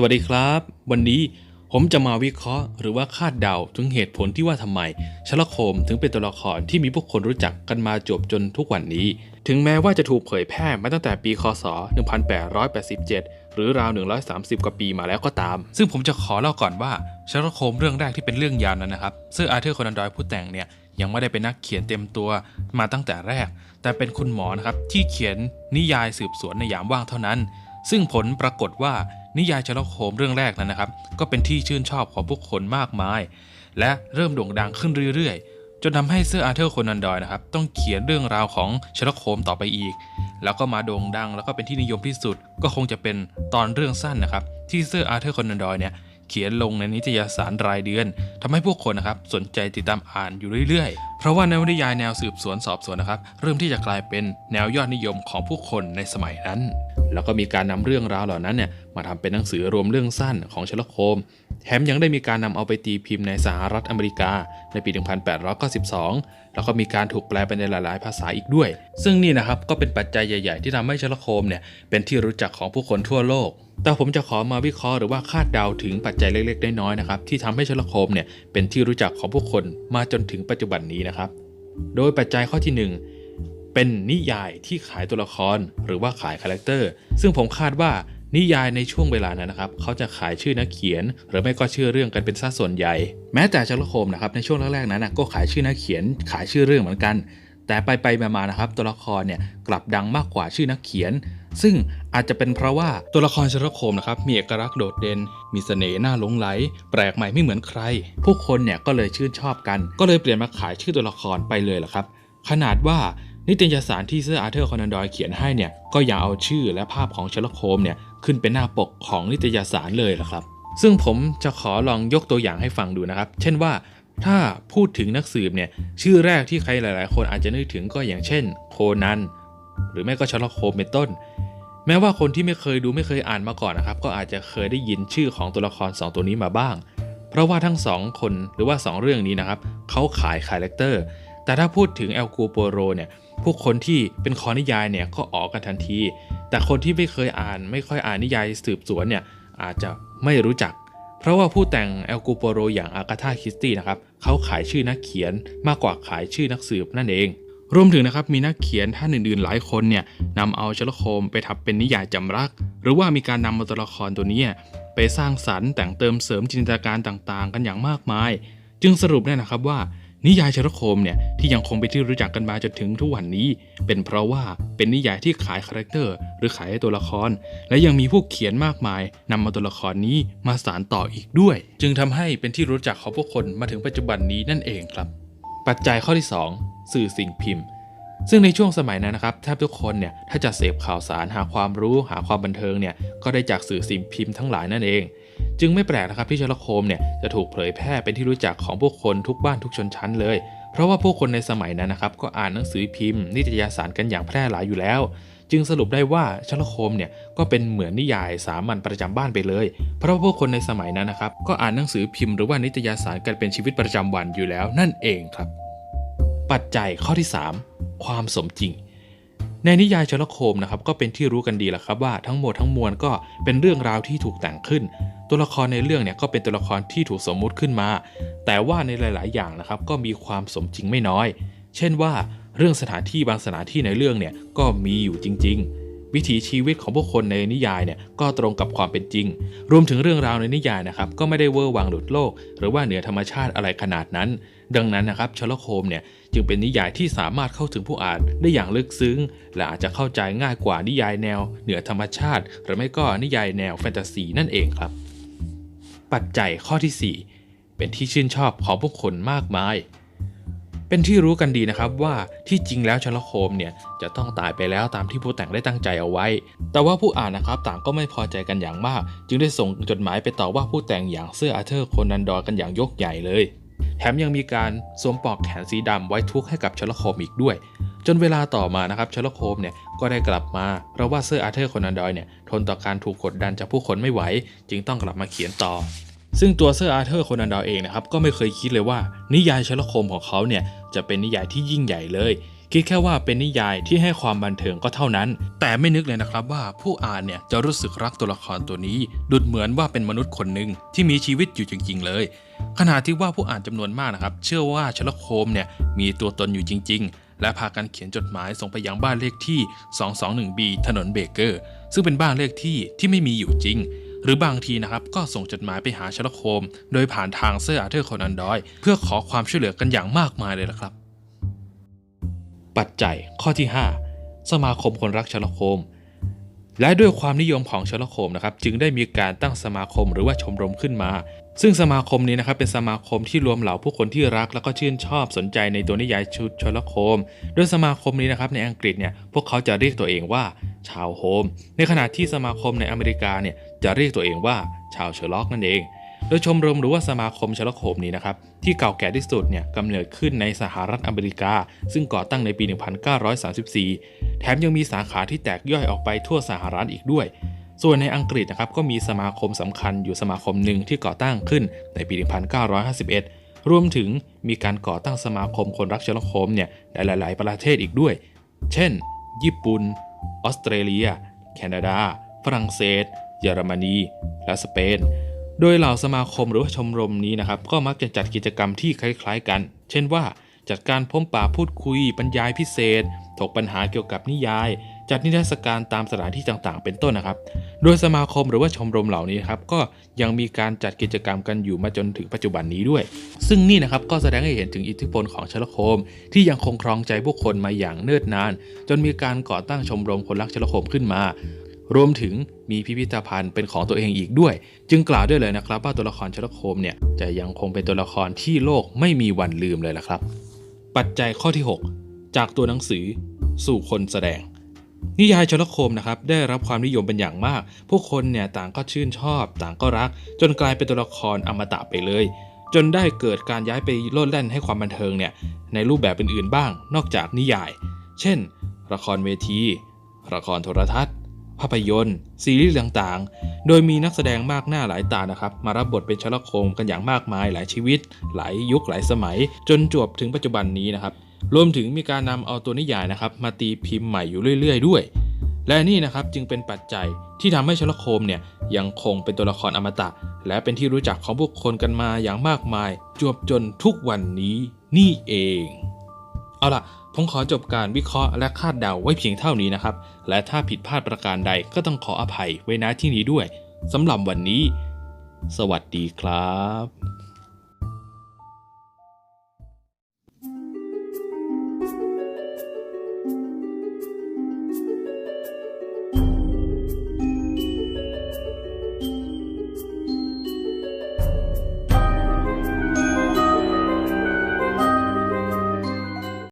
สวัสดีครับ วันนี้ผมจะมาวิเคราะห์ หรือว่าคาดเดาถึงเหตุผลที่ว่าทำไมชลโคมถึงเป็นตัวละครที่มีผู้คนรู้จักกันมาจบจนทุกวันนี้ ถึงแม้ว่าจะถูกเผยแพร่มาตั้งแต่ปีคศ 1887 หรือราว 130 กว่าปีมาแล้วก็ตาม ซึ่งผมจะขอเล่าก่อนว่าชลโคมเรื่องแรกที่เป็นเรื่องยาวนั้นนะครับซึ่งอาร์เธอร์คอนันดอยผู้แต่งเนี่ยยังไม่ได้เป็นนักเขียนเต็มตัวมาตั้งแต่แรก แต่เป็นคุณหมอนะครับที่เขียนนิยายสืบสวนในยามว่างเท่านั้น ซึ่งผลปรากฏว่า นิยายเชลโคมเรื่องแรกนั้นนะครับ ก็เป็นที่ชื่นชอบของผู้คนมากมาย และเริ่มโด่งดังขึ้นเรื่อยๆ จนทำให้เซอร์อาร์เธอร์คนันดอยนะครับ ต้องเขียนเรื่องราวของเชลโคมต่อไปอีก แล้วก็มาโด่งดัง แล้วก็เป็นที่นิยมที่สุด ก็คงจะเป็นตอนเรื่องสั้นนะครับ ที่เซอร์อาร์เธอร์คนันดอยเนี่ยเขียนลงในนิตยสารรายเดือนทำให้ผู้คนนะครับสนใจติดตามอ่านอยู่เรื่อยๆเพราะว่านวนิยายแนวสืบสวนสอบสวนนะครับ เริ่มที่จะกลายเป็นแนวยอดนิยมของผู้คนในสมัยนั้น แล้วก็มีการนำเรื่องราวเหล่านั้นเนี่ยมาทำเป็นหนังสือรวมเรื่องสั้นของเชลโคมแถมยังได้มีการนำเอาไปตีพิมพ์ในสหรัฐอเมริกา ในปี 1892 แล้วก็มีการถูกแปลไปในหลาย ๆ ภาษาอีกด้วย ซึ่งนี่นะครับก็เป็นปัจจัยใหญ่ ๆ ที่ทำให้เชลโคมเนี่ยเป็นที่รู้จักของผู้คนทั่วโลกแต่ผมจะขอมาวิเคราะห์หรือว่าคาดเดาถึงปัจจัยเล็ก ๆ น้อย ๆ นะครับที่ทำให้เชลโคมเนี่ยเป็นที่รู้จักของผู้คนมาจนถึงปัจจุบันนี้นะครับ โดยปัจจัยข้อที่หนึ่งเป็นนิยายที่ขายตัวละครหรือว่าขายคาแรคเตอร์ซึ่งผมคาดว่านิยายในช่วงเวลานั้นนะครับ เขาจะขายชื่อนักเขียน หรือไม่ก็ชื่อเรื่องกันเป็นสัดส่วนใหญ่ แม้แต่ชลโคมนะครับในช่วงแรกๆนั้นก็ขายชื่อนักเขียน ขายชื่อเรื่องเหมือนกัน แต่ไปไปมาๆนะครับตัวละครเนี่ยกลับดังมากกว่าชื่อนักเขียน ซึ่งอาจจะเป็นเพราะว่าตัวละครชลโคมนะครับมีเอกลักษณ์โดดเด่นมีเสน่ห์น่าหลงไหล แปลกใหม่ไม่เหมือนใคร ผู้คนเนี่ยก็เลยชื่นชอบกัน ก็เลยเปลี่ยนมาขายชื่อตัวละครไปเลยล่ะครับ ขนาดว่านิตยสารที่เซอร์อาร์เธอร์คอนันดอยเขียนให้เนี่ยก็ยังเอาชื่อและภาพของเชลโคมเนี่ยขึ้นเป็นหน้าปกของนิตยสารเลยล่ะครับ ซึ่งผมจะขอลองยกตัวอย่างให้ฟังดูนะครับ เช่นว่า ถ้าพูดถึงนักสืบเนี่ยชื่อแรกที่ใครหลาย ๆ คนอาจจะนึกถึงก็อย่างเช่น โคนัน หรือไม่ก็เชลโคมเป็นต้น แม้ว่าคนที่ไม่เคยดูไม่เคยอ่านมาก่อนนะครับ ก็อาจจะเคยได้ยินชื่อของตัวละคร 2 ตัวนี้มาบ้าง เพราะว่าทั้ง 2 คนหรือว่า 2 เรื่องนี้นะครับเขาขายคาแรคเตอร์แต่ถ้าพูดถึงแอลกูโปโรเนี่ยผู้คนที่เป็นคอนิยายเนี่ยก็ออกกันทันที แต่คนที่ไม่เคยอ่านไม่ค่อยอ่านนิยายสืบสวนเนี่ยอาจจะไม่รู้จัก เพราะว่าผู้แต่งเอลกูโปโรอย่างอากาธาคิสตี้นะครับเขาขายชื่อนักเขียนมากกว่าขายชื่อนักสืบนั่นเอง รวมถึงนะครับมีนักเขียนท่านอื่นๆ หลายคนเนี่ยนำเอาชลโคมไปทำเป็นนิยายจำรัก หรือว่ามีการนำมาตัวละครตัวนี้ไปสร้างสรรค์แต่งเติมเสริมจินตนาการต่างๆ กันอย่างมากมาย จึงสรุปได้นะครับว่า นิยายชลโคมเนี่ยที่ยังคงเป็นที่รู้จักกันมาจนถึงทุกวันนี้ เป็นเพราะว่าเป็นนิยายที่ขายคาแรคเตอร์หรือขายตัวละคร และยังมีผู้เขียนมากมายนำมาตัวละครนี้มาสานต่ออีกด้วย จึงทำให้เป็นที่รู้จักของผู้คนมาถึงปัจจุบันนี้นั่นเองครับ ปัจจัยข้อที่ 2 สื่อสิ่งพิมพ์ ซึ่งในช่วงสมัยนั้นนะครับแทบทุกคนเนี่ยถ้าจะเสพข่าวสารหาความรู้หาความบันเทิงเนี่ยก็ได้จากสื่อสิ่งพิมพ์ทั้งหลายนั่นเอง จึงไม่แปลกนะครับที่ชลโคมเนี่ยจะถูกเผยแพร่เป็นที่รู้จักของผู้คนทุกบ้านทุกชนชั้นเลย เพราะว่าผู้คนในสมัยนั้นนะครับก็อ่านหนังสือพิมพ์ นิตยสารกันอย่างแพร่หลายอยู่แล้ว จึงสรุปได้ว่าชลโคมเนี่ยก็เป็นเหมือนนิยายสามัญประจำบ้านไปเลย เพราะว่าผู้คนในสมัยนั้นนะครับก็อ่านหนังสือพิมพ์หรือว่านิตยสารกันเป็นชีวิตประจำวันอยู่แล้วนั่นเองครับ ปัจจัยข้อที่ 3 ความสมจริง ในนิยายชลโคมนะครับก็เป็นที่รู้กันดีแหละครับว่าทั้งหมดทั้งมวลก็เป็นเรื่องราวที่ถูกแต่งขึ้น ตัวละครในเรื่องเนี่ยก็เป็นตัวละครที่ถูกสมมุติขึ้นมา แต่ว่าในหลาย ๆ อย่างนะครับก็มีความสมจริงไม่น้อย เช่นว่าเรื่องสถานที่บางสถานที่ในเรื่องเนี่ยก็มีอยู่จริง ๆ วิถีชีวิตของผู้คนในนิยายเนี่ยก็ตรงกับความเป็นจริง รวมถึงเรื่องราวในนิยายนะครับก็ไม่ได้เวอร์วังหลุดโลก หรือว่าเหนือธรรมชาติอะไรขนาดนั้น ดังนั้นนะครับชลโคมเนี่ยจึงเป็นนิยายที่สามารถเข้าถึงผู้อ่านได้อย่างลึกซึ้ง และอาจจะเข้าใจง่ายกว่านิยายแนว เหนือธรรมชาติ หรือไม่ก็นิยายแนวแฟนตาซีนั่นเองครับ ปัจจัยข้อที่ 4 เป็นที่ชื่นชอบของผู้คนมากมาย เป็นที่รู้กันดีนะครับว่าที่จริงแล้วชลโคมเนี่ยจะต้องตายไปแล้วตามที่ผู้แต่งได้ตั้งใจเอาไว้ แต่ว่าผู้อ่านนะครับต่างก็ไม่พอใจกันอย่างมาก จึงได้ส่งจดหมายไปต่อว่าผู้แต่งอย่างเซอร์อาเธอร์โคนันดอยกันอย่างยกใหญ่เลย แถมยังมีการสวมปลอกแขนสีดำไว้ทุกข์ให้กับชลโคมอีกด้วย จนเวลาต่อมานะครับชลโคมเนี่ยก็ได้กลับมา เพราะว่าเซอร์อาร์เธอร์โคนันดอยเนี่ยทนต่อการถูกกดดันจากผู้คนไม่ไหว จึงต้องกลับมาเขียนต่อ ซึ่งตัวเซอร์อาร์เธอร์โคนันดอยเองนะครับก็ไม่เคยคิดเลยว่า นิยายชลโคมของเขาเนี่ยจะเป็นนิยายที่ยิ่งใหญ่เลย คิดแค่ว่าเป็นนิยายที่ให้ความบันเทิงก็เท่านั้น แต่ไม่นึกเลยนะครับว่าผู้อ่านเนี่ยจะรู้สึกรักตัวละครตัวนี้ ดุดเหมือนว่าเป็นมนุษย์คนหนึ่งที่มีชีวิตอยู่จริง ๆ เลย ขณะที่ว่าผู้อ่านจำนวนมากนะครับ เชื่อว่าเชลโคมเนี่ยมีตัวตนอยู่จริง ๆ และพากันเขียนจดหมายส่งไปยังบ้านเลขที่ 221B ถนนเบเกอร์ ซึ่งเป็นบ้านเลขที่ที่ไม่มีอยู่จริงหรือบางทีนะครับก็ส่งจดหมายไปหาเชลโคม โดยผ่านทางเซอร์อาร์เธอร์คอนันดอย เพื่อขอความช่วยเหลือกันอย่างมากมายเลยละครับ ปัจจัยข้อที่ 5 สมาคมคนรักชลโคม และด้วยความนิยมของชลโคมนะครับ จึงได้มีการตั้งสมาคมหรือว่าชมรมขึ้นมา ซึ่งสมาคมนี้นะครับเป็นสมาคมที่รวมเหล่าผู้คนที่รัก แล้วก็ชื่นชอบสนใจในตัวนิยายชุดชลโคม โดยสมาคมนี้นะครับในอังกฤษเนี่ยพวกเขาจะเรียกตัวเองว่าชาวโฮม ในขณะที่สมาคมในอเมริกาเนี่ยจะเรียกตัวเองว่าชาวเชอร์ล็อกนั่นเอง โดยชมรมหรือว่าสมาคมชลโคมนี้นะครับที่เก่าแก่ที่สุดเนี่ยกำเนิดขึ้นในสหรัฐอเมริกา ซึ่งก่อตั้งในปี 1934 แถมยังมีสาขาที่แตกย่อยออกไปทั่วสหรัฐอีกด้วย ส่วนในอังกฤษนะครับก็มีสมาคมสำคัญอยู่สมาคมหนึ่งที่ก่อตั้งขึ้นในปี 1951 รวมถึงมีการก่อตั้งสมาคมคนรักชลโคมเนี่ยในหลาย ๆ ประเทศอีกด้วย เช่น ญี่ปุ่นออสเตรเลีย แคนาดา ฝรั่งเศส เยอรมนี และสเปน โดยเหล่าสมาคมหรือว่าชมรมนี้นะครับ ก็มักจะจัดกิจกรรมที่คล้ายๆกัน เช่นว่า จัดการพบปะพูดคุย บรรยายพิเศษ ถกปัญหาเกี่ยวกับนิยาย จัดนิทรรศการตามสถานที่ต่างๆ เป็นต้นนะครับ โดยสมาคมหรือว่าชมรมเหล่านี้ครับก็ยังมีการจัดกิจกรรมกันอยู่มาจนถึงปัจจุบันนี้ด้วย ซึ่งนี่นะครับก็แสดงให้เห็นถึงอิทธิพลของเชลโคม ที่ยังคงครองใจผู้คนมาอย่างเนิ่นนาน จนมีการก่อตั้งชมรมคนรักเชลโคมขึ้นมา รวมถึงมีพิพิธภัณฑ์เป็นของตัวเองอีกด้วย จึงกล่าวด้วยเลยนะครับว่าตัวละครเชลโคมเนี่ยจะยังคงเป็นตัวละครที่โลกไม่มีวันลืมเลยละครับ ปัจจัยข้อที่ 6 จากตัวหนังสือสู่คนแสดง นิยายเชลโคมนะครับได้รับความนิยมเป็นอย่างมาก ผู้คนเนี่ยต่างก็ชื่นชอบ ต่างก็รัก จนกลายเป็นตัวละครอมตะไปเลย จนได้เกิดการย้ายไปโลดแล่นให้ความบันเทิงเนี่ยในรูปแบบอื่นๆบ้าง นอกจากนิยาย เช่น ละครเวทีละครโทรทัศน์ ภาพยนตร์ ซีรีส์ต่างๆ โดยมีนักแสดงมากหน้าหลายตานะครับ มารับบทเป็นชลโคมกันอย่างมากมายหลายชีวิต หลายยุคหลายสมัย จนจวบถึงปัจจุบันนี้นะครับ รวมถึงมีการนำเอาตัวนิยายนะครับ มาตีพิมพ์ใหม่อยู่เรื่อย ๆ ด้วย และนี่นะครับจึงเป็นปัจจัยที่ทำให้ชลโคมเนี่ยยังคงเป็นตัวละครอมตะ และเป็นที่รู้จักของผู้คนกันมาอย่างมากมาย จวบจนทุกวันนี้นี่เอง เอาล่ะ ผมขอจบการวิเคราะห์และคาดเดาไว้เพียงเท่านี้นะครับ และถ้าผิดพลาดประการใดก็ต้องขออภัยไว้ณที่นี้ด้วยสำหรับวันนี้ สวัสดีครับ